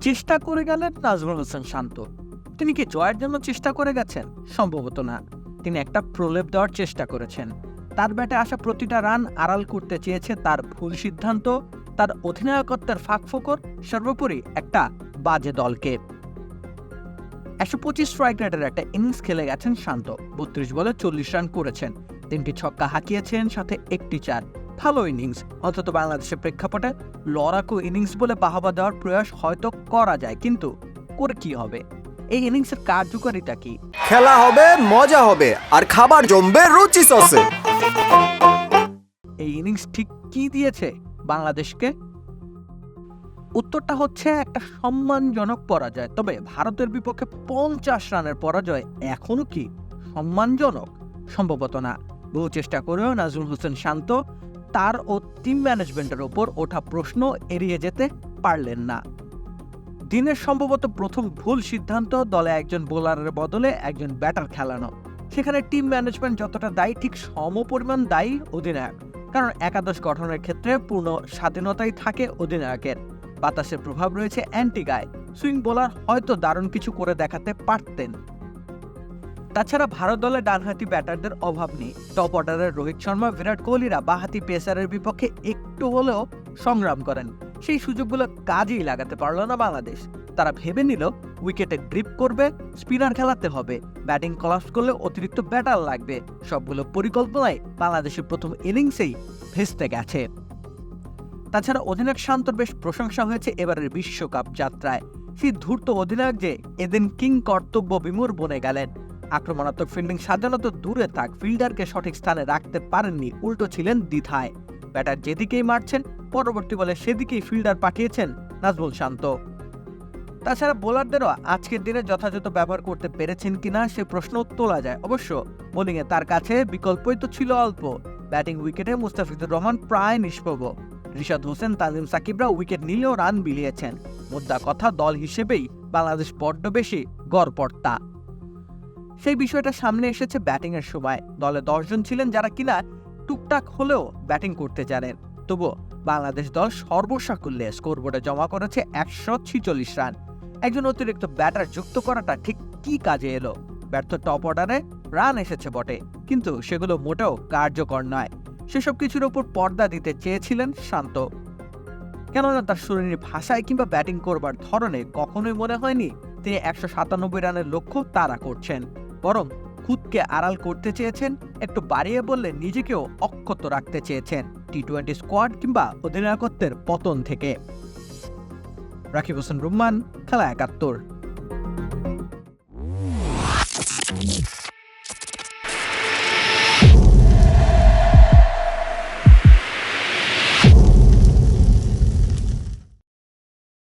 চেষ্টা করে গেলেন নাজমুল হোসেন শান্ত। তিনি কি জয়ের জন্য চেষ্টা করে গেছেন? সম্ভবত না। তিনি একটা প্রলেপ দেওয়ার চেষ্টা করেছেন। তার ব্যাটে আসা প্রতিটা রান আড়াল করতে চেয়েছে তার ভুল সিদ্ধান্ত, তার অধিনায়কত্বের ফাঁকফোকর সর্বোপরি একটা বাজে দলকে। একশো পঁচিশ স্ট্রাইক রেটের একটা ইনিংস খেলে গেছেন শান্ত। বত্রিশ বলে চল্লিশ রান করেছেন। তিনটি ছক্কা হাঁকিয়েছেন, সাথে একটি চার। ভালো ইনিংস অন্তত বাংলাদেশের প্রেক্ষাপটে লড়াকু ইনিংস বলে বাহবা দেওয়ার প্রয়াস হয়তো করা যায় কিন্তু করে কি হবে? এই ইনিংসের কার্যকারিতা কি? খেলা হবে মজা হবে আর খাবার জমবে রুচি সসে। এই ইনিংস ঠিক কি দিয়েছে বাংলাদেশকে? উত্তরটা হচ্ছে একটা সম্মানজনক পরাজয় তবে ভারতের বিপক্ষে পঞ্চাশ রানের পরাজয় এখনও কি সম্মানজনক? সম্ভবত না। বহু চেষ্টা করেও নাজরুল হোসেন শান্ত তার ও টিম ম্যানেজমেন্টের ওপর ওঠা প্রশ্ন এড়িয়ে যেতে পারলেন না। দিনের সম্ভবত প্রথম ভুল সিদ্ধান্ত দলে একজন বোলারের বদলে একজন ব্যাটার খেলানো। সেখানে টিম ম্যানেজমেন্ট যতটা দায়ী, ঠিক সমপরিমাণ দায়ী অধিনায়ক। কারণ একাদশ গঠনের ক্ষেত্রে পূর্ণ স্বাধীনতাই থাকে অধিনায়কের। বাতাসের প্রভাব রয়েছে অ্যান্টিগায়। সুইং বোলার হয়তো দারুণ কিছু করে দেখাতে পারতেন। তাছাড়া ভারত দলে ডানহাতি ব্যাটারদের অভাব নেই। টপ অর্ডারের রোহিত শর্মা, বিরাট কোহলিরা বাহাতি পেসারের বিপক্ষে একটু হলেও সংগ্রাম করেন। সেই সুযোগগুলো কাজেই লাগাতে পারল না বাংলাদেশ। তারা ভেবে নিল, উইকেটে গ্রিপ করবে, স্পিনার খেলাতে হবে। ব্যাটিং কলাপস করলে অতিরিক্ত ব্যাটার লাগবে। সবগুলো পরিকল্পনায় বাংলাদেশের প্রথম ইনিংসেই ভেস্তে গেছে। তাছাড়া অধিনায়ক শান্তর বেশ প্রশংসা হয়েছে এবারের বিশ্বকাপ যাত্রায়। সেই ধূর্ত অধিনায়ক যে এদিন কিং কর্তব্য বিমূর বনে গেলেন। আক্রমণাত্মক ফিল্ডিং সাধারণত দূরে থাক ফিল্ডারকে সঠিক স্থানে রাখতে পারেননি, উল্টো ছিলেন দ্বিধায়। ব্যাটার যেদিকেই মারছেন, পরবর্তী বলে সেদিকেই ফিল্ডার পাঠিয়েছেন নাজমুল শান্ত। তাছাড়া বোলারদেরও আজকের দিনে যথাযথ ব্যবহার করতে পেরেছেন কিনা সে প্রশ্ন তোলা যায়। অবশ্য বোলিংয়ে তার কাছে বিকল্পই তো ছিল অল্প। ব্যাটিং উইকেটে মুস্তাফিজুর রহমান প্রায় নিষ্প্রভ। রিশাদ হোসেন, তাজিম সাকিবরা উইকেট নিলেও রান বিলিয়েছেন। মুদ্রা কথা দল হিসেবেই বাংলাদেশ বড্ড বেশি গড়পড়তা। সেই বিষয়টা সামনে এসেছে ব্যাটিংয়ের সময়। দলে দশজন ছিলেন যারা কিনা টুকটাক হলেও ব্যাটিং করতে জানেন। তবুও বাংলাদেশ দল সর্বসাকুল্যে স্কোরবোর্ডে জমা করেছে একশো ছিচল্লিশ রান। একজন অতিরিক্ত ব্যাটার যুক্ত করাটা ঠিক কি কাজে এলো? ব্যর্থ টপ অর্ডারে রান এসেছে বটে, কিন্তু সেগুলো মোটেও কার্যকর নয়। সেসব কিছুর ওপর পর্দা দিতে চেয়েছিলেন শান্ত। কেননা তার শরীরের ভাষায় কিংবা ব্যাটিং করবার ধরনে কখনোই মনে হয়নি তিনি একশো সাতানব্বই রানের লক্ষ্য তারা করছেন। বরং খুদকে আড়াল করতে চেয়েছেন, একটু বাড়িয়ে বললে নিজেকেও অক্ষত রাখতে চেয়েছেন টি টোয়েন্টি স্কোয়াড কিংবা অধিনায়কত্বের পতন থেকে। রাকিব হোসেন রুম্মান, খেলা একাত্তর।